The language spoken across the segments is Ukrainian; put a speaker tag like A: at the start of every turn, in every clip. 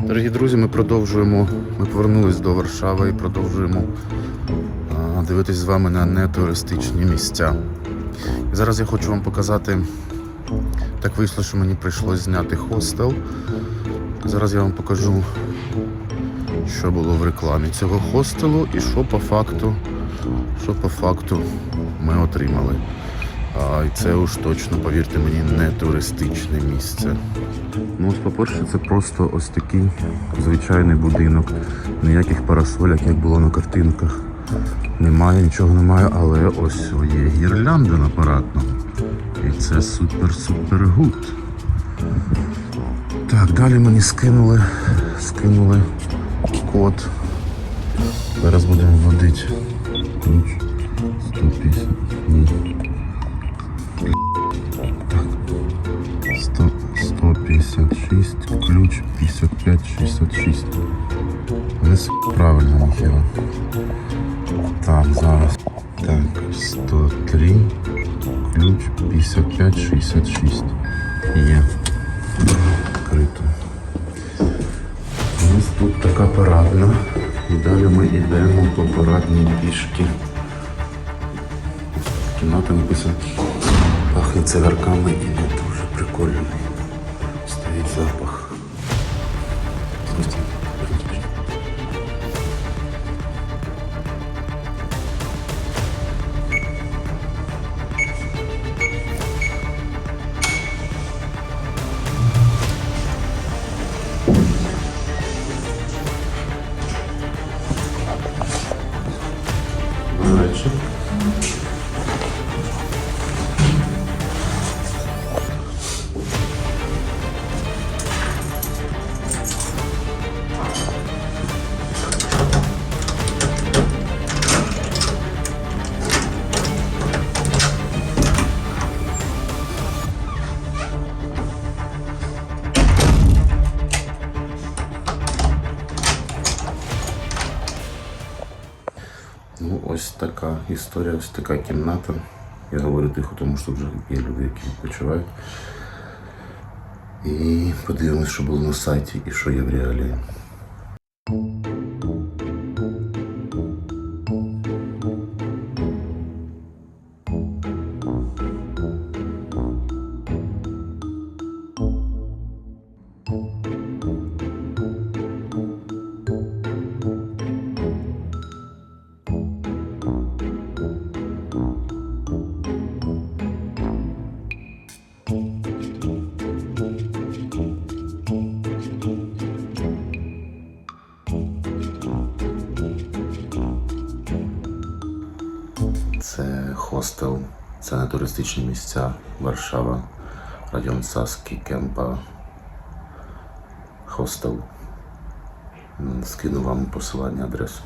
A: Дорогі друзі, ми продовжуємо. Ми повернулись до Варшави і продовжуємо дивитись з вами на нетуристичні місця. І зараз я хочу вам показати. Так вийшло, що мені прийшлось зняти хостел. Зараз я вам покажу, що було в рекламі цього хостелу і що по факту, що по факту ми отримали. А, це уж точно, повірте мені, не туристичне місце. Ну, ось, по-перше, це просто ось такий звичайний будинок. Ніяких парасоляк, як було на картинках. Немає, нічого немає, але ось є гірлянда на парадному. І це супер-супер гуд. Так, далі мені скинули, скинули код. Зараз будемо вводити 5566. Десь правильно ніхера. Так, зараз. Так, 103, ключ 5566. Є. Відкрито. У нас тут така парадна. І далі ми йдемо по парадній пішки. Кімната написана. Пахне цигарками і не дуже прикольний. Стоїть запах. Ось така історія, ось така кімната. Я говорю тихо, тому що вже є люди, які відпочивають. І подивимось, що було на сайті і що є в реалії. Це хостел, це не туристичні місця. Варшава, район Саски, Кемпа. Хостел. Скину вам посилання адресу.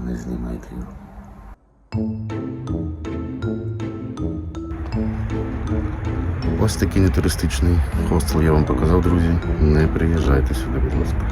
A: Не знімайте його. Ось такий нетуристичний хостел я вам показав, друзі. Не приїжджайте сюди, будь ласка.